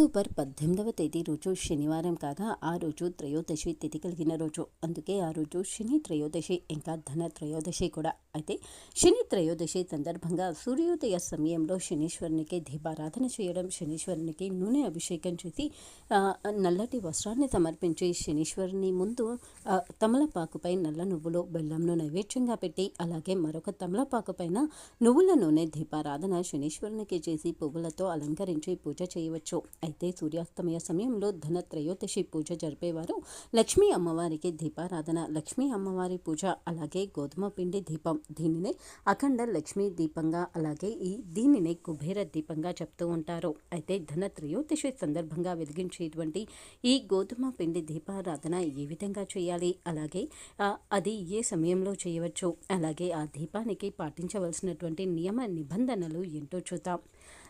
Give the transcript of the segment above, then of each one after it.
October పద్దెనిమిదవ తేదీ రోజు శనివారం కాగా ఆ రోజు త్రయోదశి తిథి కలిగిన రోజు. అందుకే ఆ రోజు శని త్రయోదశి ఇంకా ధన త్రయోదశి కూడా. అయితే శని త్రయోదశి సందర్భంగా సూర్యోదయ సమయంలో శనీశ్వరునికి దీపారాధన చేయడం శనీశ్వరునికి నూనె అభిషేకం చేసి నల్లటి వస్త్రాన్ని సమర్పించి శనీశ్వరుని ముందు తమలపాకుపై నల్ల నువ్వులు బెల్లంను నైవేద్యంగా పెట్టి అలాగే మరొక తమలపాకు పైన నువ్వుల నూనె దీపారాధన శనీశ్వరునికి చేసి పువ్వులతో అలంకరించి పూజ చేయవచ్చు. అయితే సూర్యాస్తమయ సమయంలో ధనత్రయోదశి పూజ జరిపేవారు. లక్ష్మీ అమ్మవారికి దీపారాధన లక్ష్మీ అమ్మవారి పూజ అలాగే గోధుమ పిండి దీపం. దీనినే అఖండ లక్ష్మీ దీపంగా అలాగే ఈ దీనినే కుబేర దీపంగా చెప్తూ ఉంటారు. అయితే ధనత్రయోదశి సందర్భంగా వెలిగించేటువంటి ఈ గోధుమ పిండి దీపారాధన ఏ విధంగా చేయాలి? అలాగే అది ఏ సమయంలో చేయవచ్చు? అలాగే ఆ దీపానికి పాటించవలసినటువంటి నియమ నిబంధనలు ఏంటో చూద్దాం.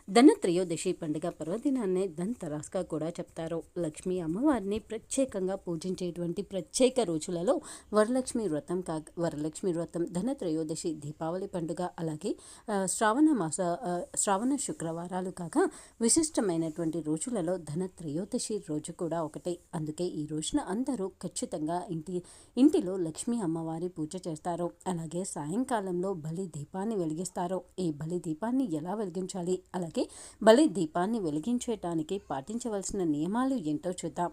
ధనత్రయోదశి పండుగ పర్వదినాన్నే ధన్ తరాస్గా కూడా చెప్తారు. లక్ష్మీ అమ్మవారిని ప్రత్యేకంగా పూజించేటువంటి ప్రత్యేక రోజులలో వరలక్ష్మి వ్రతం కా వరలక్ష్మి వ్రతం ధన త్రయోదశి దీపావళి పండుగ అలాగే శ్రావణ మాస శ్రావణ శుక్రవారాలు కాగా విశిష్టమైనటువంటి రోజులలో ధన త్రయోదశి రోజు కూడా ఒకటే. అందుకే ఈ రోజున అందరూ ఖచ్చితంగా ఇంటి ఇంటిలో లక్ష్మీ అమ్మవారి పూజ చేస్తారు. అలాగే సాయంకాలంలో బలి దీపాన్ని వెలిగిస్తారు. ఈ బలి దీపాన్ని ఎలా వెలిగించాలి? అలాగే బలి దీపాన్ని వెలిగించటానికి పాటించవలసిన నియమాలు ఏంటో చూద్దాం.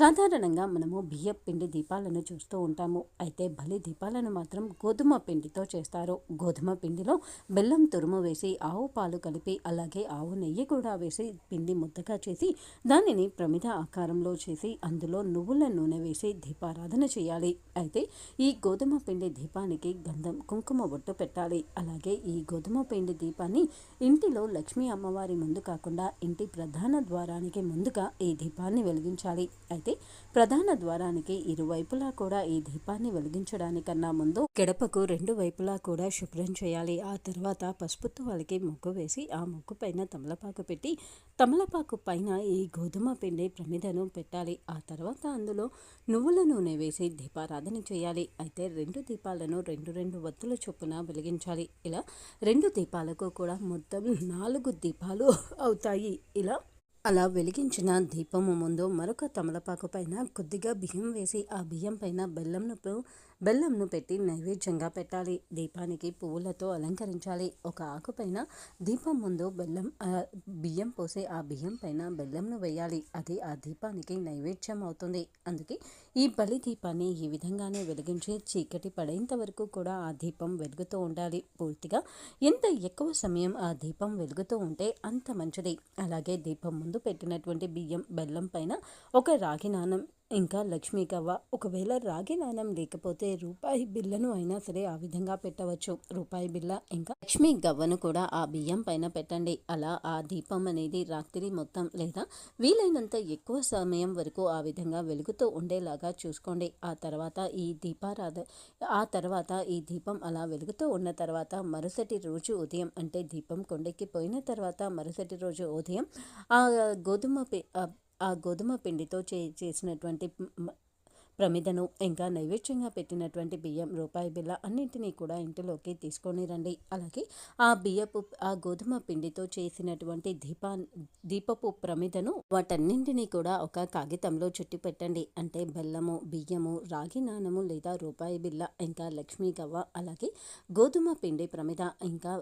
సాధారణంగా మనము బియ్య పిండి దీపాలను చూస్తూ ఉంటాము. అయితే బలి దీపాలను మాత్రం గోధుమ పిండితో చేస్తారు. గోధుమ పిండిలో బెల్లం తురుము వేసి ఆవు పాలు కలిపి అలాగే ఆవు నెయ్యి కూడా వేసి పిండి ముద్దగా చేసి దానిని ప్రమిద ఆకారంలో చేసి అందులో నువ్వుల నూనె వేసి దీపారాధన చేయాలి. అయితే ఈ గోధుమ పిండి దీపానికి గంధం కుంకుమ బొట్టు పెట్టాలి. అలాగే ఈ గోధుమ పిండి దీపాన్ని ఇంటిలో లక్ష్మీ అమ్మవారి ముందు కాకుండా ఇంటి ప్రధాన ద్వారానికి ముందుగా ఈ దీపాన్ని వెలిగించాలి. అయితే ప్రధాన ద్వారానికి ఇరువైపులా కూడా ఈ దీపాన్ని వెలిగించడానికన్నా ముందు గడపకు రెండు వైపులా కూడా శుభ్రం చేయాలి. ఆ తర్వాత పసుపుతో వాళ్ళకి ముగ్గు వేసి ఆ ముగ్గు పైన తమలపాకు పెట్టి తమలపాకు పైన ఈ గోధుమ పిండి ప్రమిదను పెట్టాలి. ఆ తర్వాత అందులో నువ్వుల నూనె వేసి దీపారాధన చేయాలి. అయితే రెండు దీపాలను రెండు రెండు వత్తుల చొప్పున వెలిగించాలి. ఇలా రెండు దీపాలకు కూడా మొత్తం నాలుగు దీపాలు అవుతాయి. ఇలా అలా వెలిగించిన దీపము ముందు మరొక తమలపాకు పైన కొద్దిగా బియ్యం వేసి ఆ బియ్యం పైన బెల్లంను బెల్లంను పెట్టి నైవేద్యంగా పెట్టాలి. దీపానికి పువ్వులతో అలంకరించాలి. ఒక ఆకు పైన దీపం ముందు బెల్లం బియ్యం పోసి ఆ బియ్యం పైన బెల్లంను వేయాలి. అది ఆ దీపానికి నైవేద్యం అవుతుంది. అందుకే ఈ బలి దీపాన్ని ఈ విధంగానే వెలిగించి చీకటి పడేంత వరకు కూడా ఆ దీపం వెలుగుతూ ఉండాలి. పూర్తిగా ఎంత ఎక్కువ సమయం ఆ దీపం వెలుగుతూ ఉంటే అంత మంచిది. అలాగే దీపం ముందు పెట్టినటువంటి బియ్యం బెల్లం పైన ఒక రాగి నాణం ఇంకా లక్ష్మీ గవ్వ ఒకవేళ రాగి నాణం లేకపోతే రూపాయి బిళ్ళను అయినా సరే ఆ విధంగా పెట్టవచ్చు. రూపాయి బిళ్ళ ఇంకా లక్ష్మీ గవ్వను కూడా ఆ బియ్యం పైన పెట్టండి. అలా ఆ దీపం అనేది రాత్రి మొత్తం లేదా వీలైనంత ఎక్కువ సమయం వరకు ఆ విధంగా వెలుగుతూ ఉండేలాగా చూసుకోండి. ఆ తర్వాత ఈ దీపారాధ ఆ తర్వాత ఈ దీపం అలా వెలుగుతూ ఉన్న తర్వాత మరుసటి రోజు ఉదయం అంటే దీపం కొండెక్కి పోయిన తర్వాత మరుసటి రోజు ఉదయం ఆ గోధుమ ఆ- గోధుమ పిండితో చే చేసినటువంటి ప్రమిదను ఇంకా నైవేద్యంగా పెట్టినటువంటి బియ్యం రూపాయి బిళ్ళ అన్నింటినీ కూడా ఇంటిలోకి తీసుకొని రండి. అలాగే ఆ బియ్యపు ఆ గోధుమ పిండితో చేసినటువంటి దీపా దీపపు ప్రమిదను వాటన్నింటినీ కూడా ఒక కాగితంలో చుట్టి పెట్టండి. అంటే బెల్లము బియ్యము రాగి నాణము లేదా రూపాయి బిళ్ళ ఇంకా లక్ష్మీ గవ్వ అలాగే గోధుమ పిండి ప్రమిద ఇంకా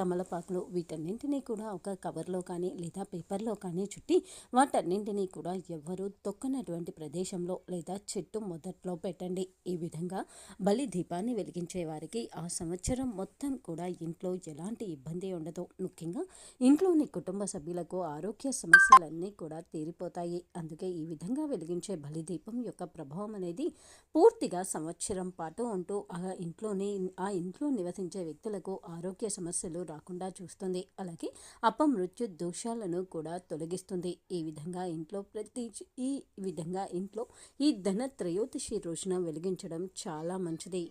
తమలపాకులు వీటన్నింటినీ కూడా ఒక కవర్లో కానీ లేదా పేపర్లో కానీ చుట్టి వాటన్నింటినీ కూడా ఎవ్వరూ తొక్కనటువంటి ప్రదేశంలో లేదా చెట్టు మొదట్లో పెట్టండి. ఈ విధంగా బలి దీపాన్ని వెలిగించే వారికి ఆ సంవత్సరం మొత్తం కూడా ఇంట్లో ఎలాంటి ఇబ్బంది ఉండదు. ముఖ్యంగా ఇంట్లోని కుటుంబ సభ్యులకు ఆరోగ్య సమస్యలన్నీ కూడా తీరిపోతాయి. అందుకే ఈ విధంగా వెలిగించే బలి దీపం యొక్క ప్రభావం అనేది పూర్తిగా సంవత్సరం పాటు ఉంటూ ఆ ఇంట్లోనే ఆ ఇంట్లో నివసించే వ్యక్తులకు ఆరోగ్య సమస్యలు రాకుండా చూస్తుంది. అలాగే అపమృత్యు దోషాలను కూడా తొలగిస్తుంది. ఈ విధంగా ఇంట్లో ప్రతి ఈ విధంగా ఇంట్లో ఈ ధన త్రయోదశి రోజున వెలిగించడం చాలా మంచిది.